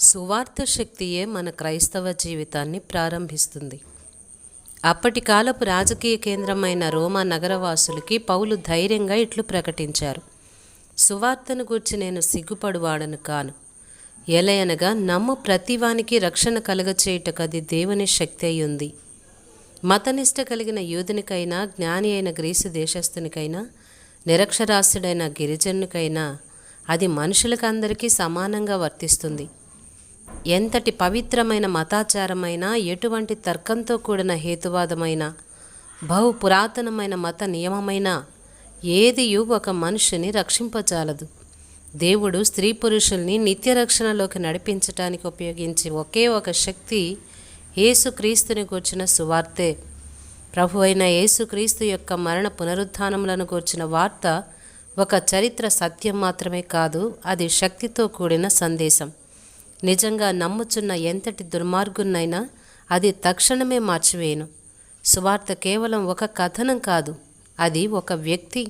సువార్త శక్తియే మన క్రైస్తవ జీవితాన్ని ప్రారంభిస్తుంది. అప్పటి కాలపు రాజకీయ కేంద్రమైన రోమా నగరవాసులకి పౌలు ధైర్యంగా ఇట్లు ప్రకటించారు. సువార్తను గూర్చి నేను సిగ్గుపడువాడను కాను. ఎలయనగా నమ్ము ప్రతివానికి రక్షణ కలగచేయుటకు అది దేవుని శక్తి అయి ఉంది మతనిష్ట కలిగిన యూదునికైనా జ్ఞాని అయిన గ్రీసు దేశస్థునికైనా నిరక్షరాస్యుడైన గిరిజనునికైనా అది మనుషులకందరికీ సమానంగా వర్తిస్తుంది. ఎంతటి పవిత్రమైన మతాచారమైన ఎటువంటి తర్కంతో కూడిన హేతువాదమైన బహు పురాతనమైన మత నియమమైన ఏదియు ఒక మనిషిని రక్షింపజాలదు. దేవుడు స్త్రీ పురుషుల్ని నిత్య రక్షణలోకి నడిపించటానికి ఉపయోగించే ఒకే ఒక శక్తి యేసుక్రీస్తుని గూర్చిన సువార్తే. ప్రభు అయిన యేసుక్రీస్తు యొక్క మరణ పునరుద్ధానములను గూర్చిన వార్త ఒక చరిత్ర సత్యం మాత్రమే కాదు అది శక్తితో కూడిన సందేశం. నిజంగా నమ్ముచున్న ఎంతటి దుర్మార్గున్నైనా అది తక్షణమే మార్చివేయను. సువార్త కేవలం ఒక కథనం కాదు అది ఒక వ్యక్తి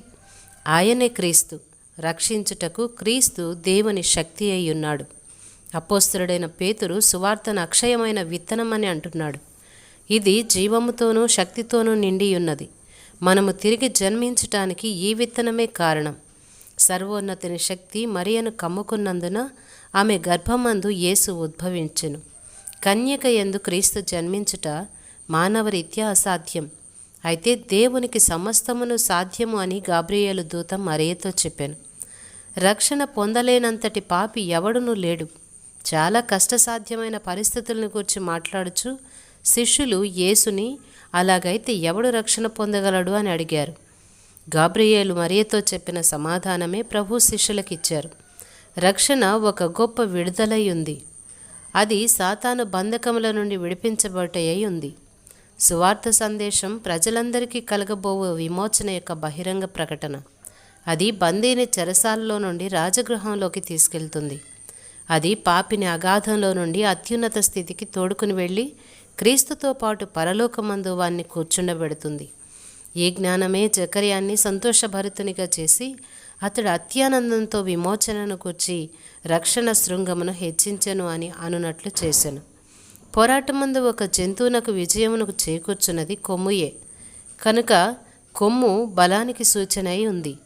ఆయనే క్రీస్తు. రక్షించుటకు క్రీస్తు దేవుని శక్తి అయి ఉన్నాడు అపోస్తుడైన పేతురు సువార్తను అక్షయమైన విత్తనమని అంటున్నాడు. ఇది జీవముతోనూ శక్తితోనూ నిండి ఉన్నది మనము తిరిగి జన్మించటానికి ఈ విత్తనమే కారణం. సర్వోన్నతిని శక్తి మరియను కమ్ముకున్నందున ఆమె గర్భమందు యేసు ఉద్భవించెను. కన్యక ఎందు క్రీస్తు జన్మించుట మానవరీత్యా అసాధ్యం. అయితే దేవునికి సమస్తమును సాధ్యము అని గాబ్రియేలు దూత మరియతో చెప్పాను. రక్షణ పొందలేనంతటి పాపి ఎవడునూ లేడు. చాలా కష్టసాధ్యమైన పరిస్థితులను గురించి మాట్లాడుచు శిష్యులు యేసుని అలాగైతే ఎవడు రక్షణ పొందగలడు అని అడిగారు. గాబ్రియేలు మరియతో చెప్పిన సమాధానమే ప్రభు శిష్యులకిచ్చారు. రక్షణ ఒక గొప్ప విడుదలై ఉంది. అది సాతాను బంధకముల నుండి విడిపించబట్టయి ఉంది. సువార్త సందేశం ప్రజలందరికీ కలగబోవు విమోచన యొక్క బహిరంగ ప్రకటన. అది బందీని చెరసాలలో నుండి రాజగృహంలోకి తీసుకెళ్తుంది. అది పాపిని అగాధంలో నుండి అత్యున్నత స్థితికి తోడుకుని వెళ్ళి క్రీస్తుతో పాటు పరలోకమందు వాన్ని కూర్చుండబెడుతుంది. ఈ జ్ఞానమే జకర్యాన్ని సంతోషభరితునిగా చేసి అతడు అత్యానందంతో విమోచనను కూర్చి రక్షణ శృంగమును హెచ్చించెను అని అనునట్లు చేశాను పోరాటమందు ఒక జంతువునకు విజయమునకు చేకూర్చున్నది కొమ్ముయే. కనుక కొమ్ము బలానికి సూచన అయి ఉంది.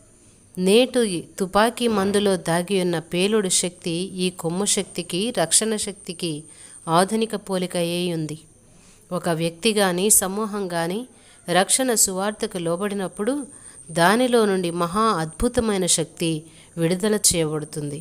నేటు తుపాకీ మందులో దాగి ఉన్న పేలుడు శక్తి ఈ కొమ్ము శక్తికి రక్షణ శక్తికి ఆధునిక పోలిక అయి ఉంది. ఒక వ్యక్తి కానీ సమూహం కానీ రక్షణ సువార్తకు లోబడినప్పుడు దానిలో నుండి మహా అద్భుతమైన శక్తి విడుదల చేయబడుతుంది.